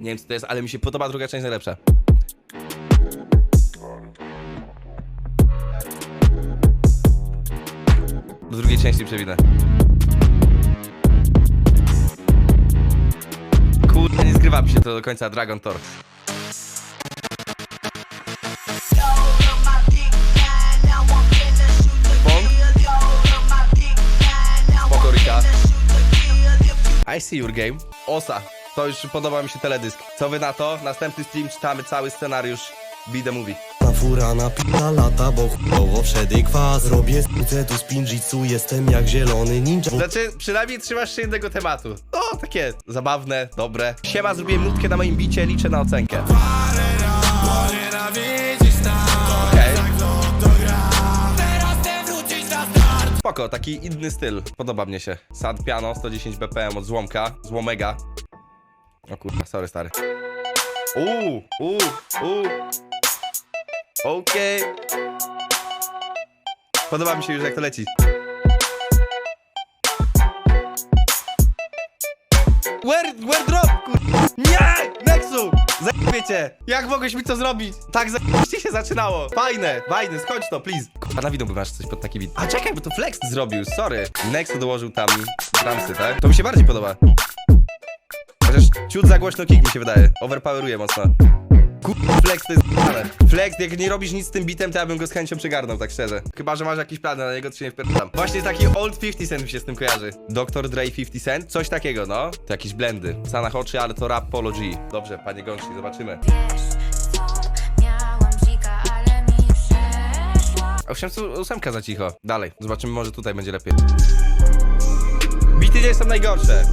Nie wiem co to jest, ale mi się podoba druga część najlepsza. Do drugiej części przewinę. Kurde, nie zgrywa mi się to do końca Dragon Tor. Bong. Spoko, Rika. I see your game. Osa. To już podoba mi się teledysk. Co wy na to? Następny stream czytamy cały scenariusz Be the Movie. Ta fura napina lata, bo chujowo wszedy kwas Robię skrócę tu z pinjitsu, jestem jak zielony ninja Znaczy, przynajmniej trzymasz się jednego tematu. O, takie zabawne, dobre. Siema, zrobiłem nutkę na moim bicie, liczę na ocenkę. Okej. Spoko, taki inny styl. Podoba mnie się. Sad piano, 110 BPM od złomka. Złomega. O kurwa, sorry stary. Uuu, uuu, uuu. Okej. Podoba mi się już jak to leci. Where, where drop. Nie! Nexu! Zajebiecie! Jak mogłeś mi to zrobić? Tak zajebiście się zaczynało. Fajne, fajne, skończ to, please. Kurwa, na widok masz coś pod taki bit. A czekaj, bo to Flex zrobił, sorry. Nexu dołożył tam dramsy, tak? To mi się bardziej podoba. Ciut za głośno kick mi się wydaje. Overpoweruje mocno. Kurwa, Flex to jest ale. Flex, jak nie robisz nic z tym bitem, to ja bym go z chęcią przygarnął, tak szczerze. Chyba, że masz jakieś plany na niego, to się nie wpierdam. Właśnie taki old 50 Cent mi się z tym kojarzy. Dr. Dre 50 Cent, coś takiego, no. To jakieś blendy. W Sanach oczy, ale to rap Polo G. Dobrze, panie Gączki, zobaczymy. Przeszło 808 za cicho. Dalej, zobaczymy, może tutaj będzie lepiej. Bity nie są najgorsze.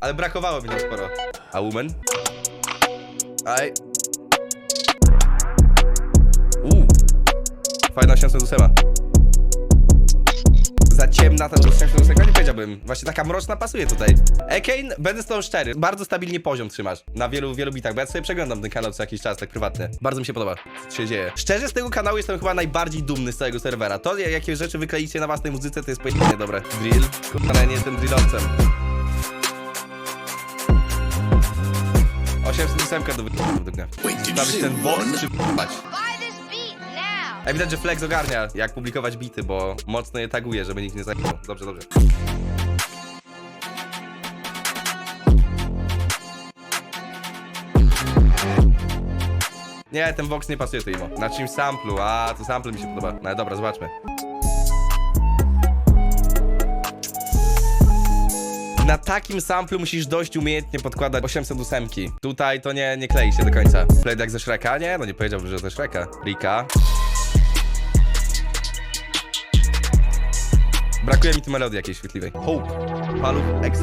Ale brakowało mi nam sporo. A Woman? Aj. Uuu. Fajna 808. Za ciemna ta 808, nie powiedziałbym. Właśnie taka mroczna pasuje tutaj. Ekane, będę z tobą szczery, bardzo stabilnie poziom trzymasz. Na wielu, wielu bitach, bo ja sobie przeglądam ten kanał co jakiś czas, tak prywatnie. Bardzo mi się podoba, co się dzieje. Szczerze, z tego kanału jestem chyba najbardziej dumny z całego serwera. To, jakie rzeczy wykleicie na własnej muzyce, to jest poświętnie dobre. Drill? Kurwa, ale nie jestem drillowcem. 808 do wykonania według mnie. Stawić ten box czy bać? A widać, że Flex ogarnia, jak publikować bity, bo mocno je taguje, żeby nikt nie zaginął. Dobrze, dobrze. Nie, ten box nie pasuje tu imo. Na czymś samplu, a to sample mi się podoba. No ale dobra, zobaczmy. Na takim samplu musisz dość umiejętnie podkładać 808. Tutaj to nie, nie klei się do końca. Play jak ze Shreka? Nie, no nie powiedziałbym, że ze Shreka. Rika. Brakuje mi tu melodii jakiejś chwytliwej. Hope. Paluch ex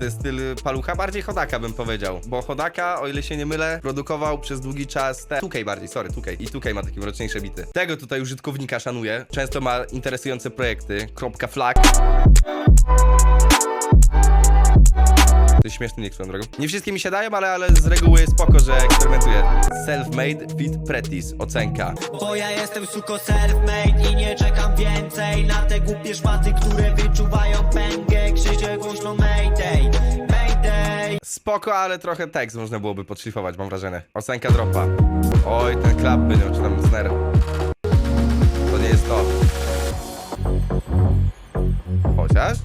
Nie jest styl palucha, bardziej Hodaka bym powiedział. Bo Hodaka, o ile się nie mylę, produkował przez długi czas te... 2K bardziej, sorry, 2K. I 2K ma takie mroczniejsze bity. Tego tutaj użytkownika szanuję. Często ma interesujące projekty. Kropka flag. To jest śmieszny swoją drogą. Nie wszystkie mi się dają, ale, ale z reguły spoko, że eksperymentuję. Self-made fit practice. Ocenka. Bo ja jestem suko self-made i nie czekam więcej Na te głupie szmaty, które wyczuwają pęgę Krzyczę głośno mayday, mayday Spoko, ale trochę tekst można byłoby podszlifować, mam wrażenie. Ocenka dropa. Oj, ten klap by nie tam snare. To nie jest to. Chociaż?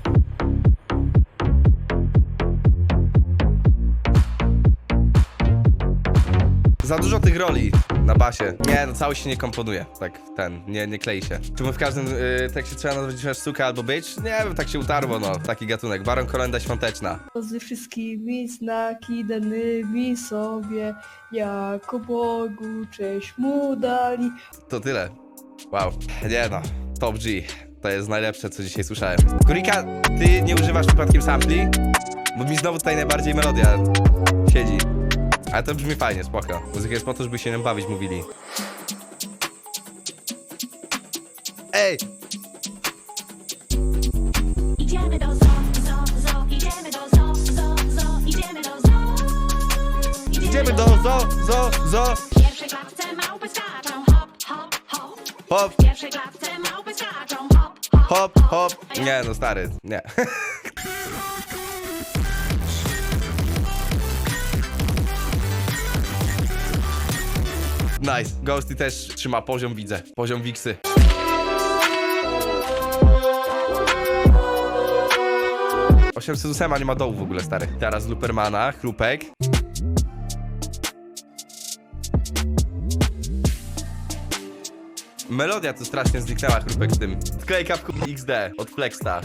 Za dużo tych roli na basie. Nie, no cały się nie komponuje. Tak, ten, nie, nie klei się. Czy my w każdym y, tekście trzeba nazwać chociaż suka albo być? Nie wiem, tak się utarło, no. Taki gatunek. Baron Kolenda Świąteczna. z wszystkimi znaki danymi sobie, jako Bogu cześć mu dali. To tyle. Wow. Nie no. Top G. To jest najlepsze, co dzisiaj słyszałem. Kurika, ty nie używasz przypadkiem sampli? Bo mi znowu tutaj najbardziej melodia siedzi. Ale to brzmi fajnie, spoko. Muzyka jest po to, żeby się nią bawić, mówili. Ej! Idziemy do zoo, zoo, zoo, idziemy do zoo, zoo, zoo, idziemy do zoo. Idziemy do zo, zo, zo. W pierwszej klatce małpy skaczą hop, hop, hop. Hop, W pierwszej klatce małpy skaczą hop, hop, hop, hop. Nie no, stary, nie. Nice. Ghosty też trzyma poziom, widzę. Poziom Wiksy. Osiemset ósema nie ma dołu w ogóle, stary. Teraz Lupermana, chrupek. Melodia tu strasznie zniknęła, chrupek z tym. Sklejka w XD od Flexstar.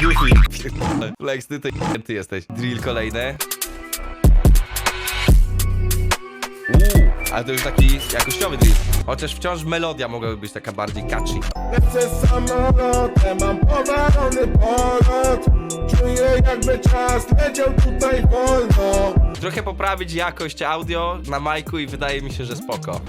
Goofy. Flex, ty, ty, ty jesteś. Drill kolejny. Uuu, ale to już taki jakościowy drill. Chociaż wciąż melodia mogłaby być taka bardziej catchy. Lecę samolotem, mam powalony polot Czuję jakby czas leciał tutaj wolno Trochę poprawić jakość audio na majku i wydaje mi się, że spoko.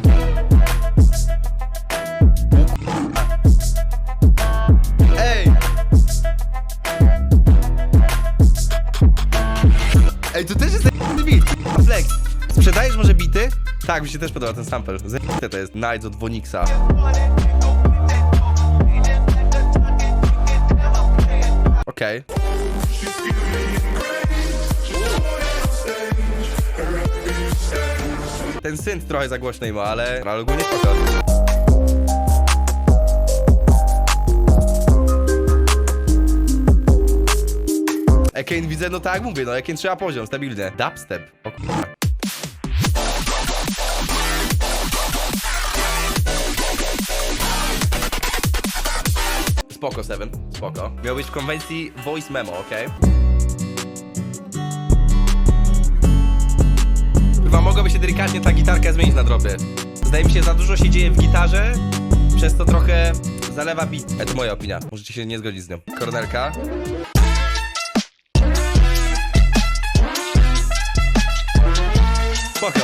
Ej, to też jest zajebisty beat. Flex, sprzedajesz może bity? Tak, mi się też podoba ten sample. Zajebiste to jest Nights od Wonixa. Okej. Ten synth trochę za głośny ma, ale, ale ogólnie spoko. Ekane widzę, no tak jak mówię, no Ekane trzeba poziom, stabilny. Dubstep, o kurwa. Spoko, Seven, spoko. Miał być w konwencji voice memo, okej? Chyba mogłaby się delikatnie ta gitarka zmienić na dropie. Zdaje mi się, za dużo się dzieje w gitarze, przez to trochę zalewa beat. E, to moja opinia. Możecie się nie zgodzić z nią. Kornelka. Spoko.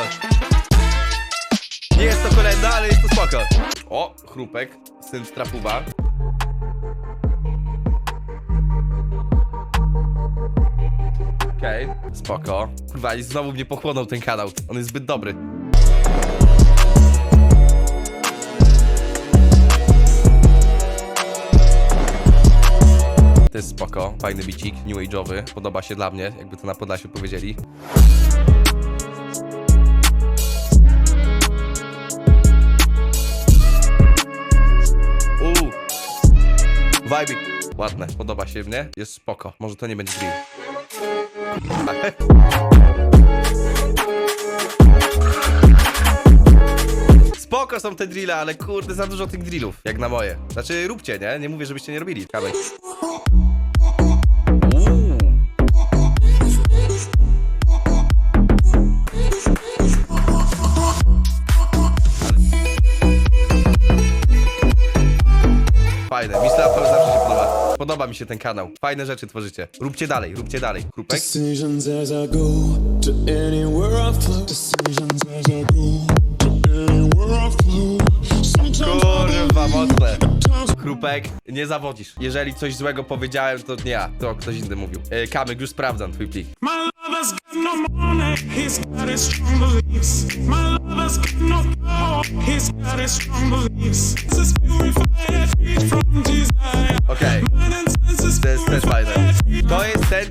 Nie jest to kolenda, ale jest to spoko. O, chrupek, syn Strapuwa. Okej, spoko. Kurwa, i znowu mnie pochłonął ten kanał. On jest zbyt dobry. To jest spoko, fajny bicik, new age'owy. Podoba się dla mnie, jakby to na Podlasiu powiedzieli. Vibe. Ładne, podoba się mnie. Jest spoko. Może to nie będzie drill. Spoko są te drille, ale kurde, za dużo tych drillów, jak na moje. Znaczy, róbcie, nie? Nie mówię, żebyście nie robili. Uuu. Fajne, się podoba. Mi się ten kanał. Fajne rzeczy tworzycie. Róbcie dalej, róbcie dalej. Krupek? Decisions as I go to anywhere I flow Decisions as I go to anywhere I flow Sometimes Kurwa, mocne. Krupek, nie zawodzisz. Jeżeli coś złego powiedziałem, to nie ja, to ktoś inny mówił. E, Kamyk, już sprawdzam twój plik. My lover's got no money, he's got his strong beliefs. My lover's got no power, he's got his strong beliefs. This is purified from desire.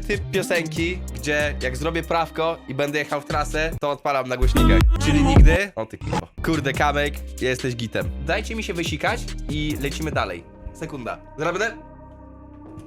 Typ piosenki, gdzie jak zrobię prawko i będę jechał w trasę, to odpalam na głośnikach. Czyli nigdy... O ty kurwa. Kurde, Kamek, jesteś gitem. Dajcie mi się wysikać i lecimy dalej. Sekunda. Będę...